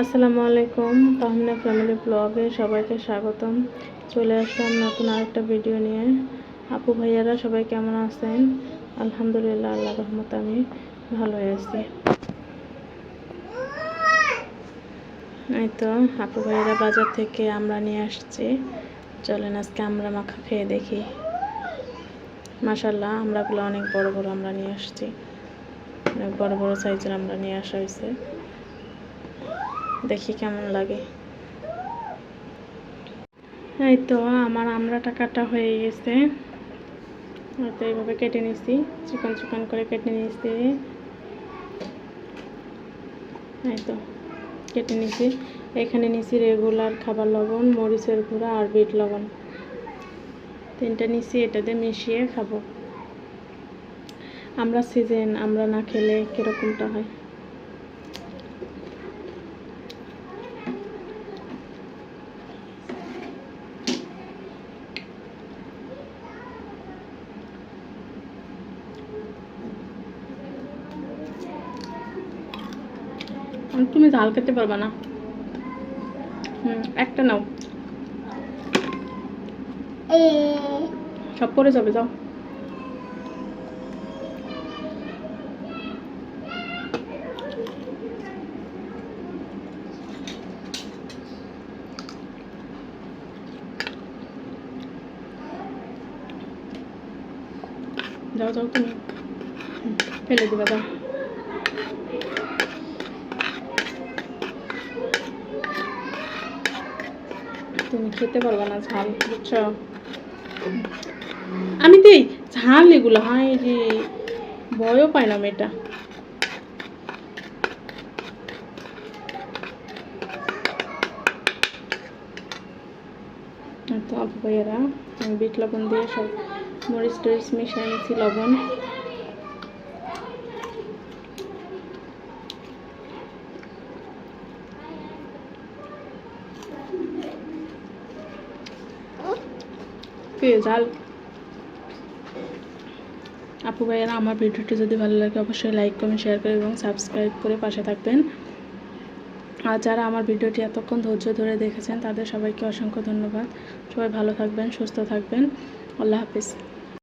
আসসালামু আলাইকুম, তাহমিনা ফ্যামিলি ব্লগে সবাইকে স্বাগতম। চলে আসলাম নতুন আরেকটা ভিডিও নিয়ে। আপু ভাইয়ারা সবাই কেমন আছেন? আলহামদুলিল্লাহ, আল্লাহ রহমত আমি ভালো আছি। এই তো, আপু ভাইয়ারা বাজার থেকে আমরা নিয়ে আসছি। চলেন আজকে আমরা মাখা খেয়ে দেখি। মাসাল্লাহ আমরাগুলো অনেক বড় বড় আমরা নিয়ে আসছি। অনেক বড় বড় সাইজের আমরা নিয়ে আসা হয়েছে। দেখি কেমন লাগে। এই তো, আমার আমড়াটা কাটা হয়ে গেছে। হয়তো এইভাবে কেটে নিছি, চিকন চিকন করে কেটে নিছি। এই তো, কেটে নিছি। এখানে নিছি রেগুলার খাবার লবণ, মরিচের গুঁড়া আর বিট লবণ। তিনটা নিছি, এটাতে মিশিয়ে খাব। আমরা সিজন, আমরা না খেলে কীরকমটা হয়? তুমি ঝাল খেতে পারবা না। হুম, একটা নাও। সব পরে যাবে, যাও। যাও যাও তুমি। ফেলে দিবা, যাও। তুমি খেতে পারবে না ঝাল, বুঝছ? আমি দিই ঝাল এগুলো হাই রে, ভয়ও পায় না মেয়েটা তো আপু ভাইয়েরা, আমি বিট লবণ দিয়ে সব মরিচ টরিচ মিশিয়ে নিচ্ছি লবণ। কে আপু ভাইয়েরা, আমার ভিডিওটি যদি ভালো লাগে অবশ্যই লাইক কমেন্ট শেয়ার করে এবং সাবস্ক্রাইব করে পাশে থাকবেন। আর যারা আমার ভিডিওটি এতক্ষণ ধৈর্য ধরে দেখেছেন, তাদের সবাইকে অসংখ্য ধন্যবাদ। সবাই ভালো থাকবেন, সুস্থ থাকবেন। আল্লাহ হাফিজ।